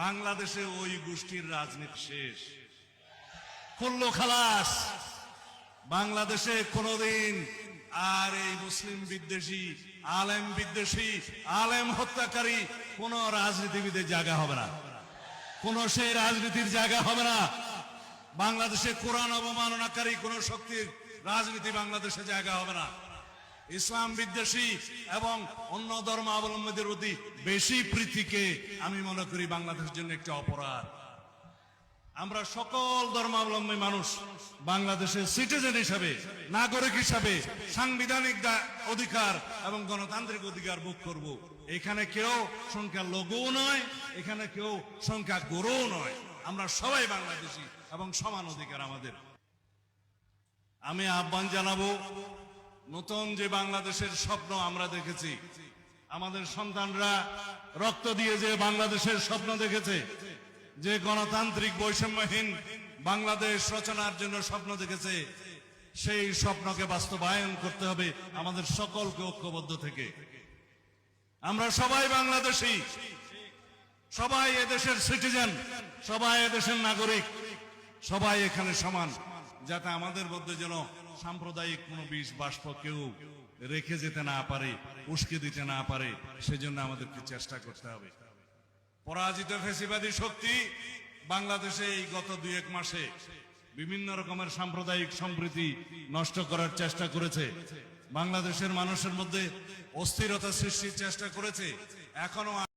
বাংলাদেশে ওই গোষ্ঠীর রাজনীতি শেষ। করল খালাস। বাংলাদেশে কোনোদিন আর এই মুসলিম বিদ্বেষী, আলেম বিদ্বেষী, আলেম হত্যাকারী কোন রাজনীতিবিদের জায়গা হবে না। কোন সেই রাজনীতির জায়গা হবে না। বাংলাদেশে কোরআন অবমাননাকারী কোন শক্তির রাজনীতি বাংলাদেশে জায়গা হবে না। ইসলাম বিদ্বেষী এবং অন্য ধর্মাবলম্বীদের প্রতি বেশি প্রীতিকে আমি মনে করি বাংলাদেশের জন্য একটি অপরাধ। আমরা সকল ধর্মাবলম্বী মানুষ বাংলাদেশের সিটিজেন হিসাবে, নাগরিক হিসাবে, সাংবিধানিক অধিকার এবং গণতান্ত্রিক অধিকার ভোগ করব। এখানে কেউ সংখ্যা লঘুও নয়, এখানে কেউ সংখ্যা গরুও নয়। আমরা সবাই বাংলাদেশি এবং সমান অধিকার আমাদের। আমি আহ্বান জানাব নতুন যে বাংলাদেশের স্বপ্ন আমরা দেখেছি, আমাদের সন্তানরা রক্ত দিয়ে যে বাংলাদেশের স্বপ্ন দেখেছে, যে গণতান্ত্রিক বৈষম্যহীন বাংলাদেশ রচনার জন্য স্বপ্ন দেখেছে, সেই স্বপ্নকে বাস্তবায়ন করতে হবে আমাদের সকলকে ঐক্যবদ্ধ থেকে। আমরা সবাই বাংলাদেশী, সবাই এদেশের সিটিজেন, সবাই এদেশের নাগরিক, সবাই এখানে সমান। যাতে আমাদের মধ্যে যেন সাম্প্রদায়িক কোনো বিষ, বাষ্প কেউ রেখে যেতে না পারে, উস্কে দিতে না পারে, সেজন্য আমাদেরকে চেষ্টা করতে হবে। পরাজিত ফেসিবাদী শক্তি বাংলাদেশে এই গত দুই এক মাসে বিভিন্ন রকমের সাম্প্রদায়িক সম্প্রীতি নষ্ট করার চেষ্টা করেছে। বাংলাদেশের মানুষের মধ্যে অস্থিরতা সৃষ্টির চেষ্টা করেছে। এখনও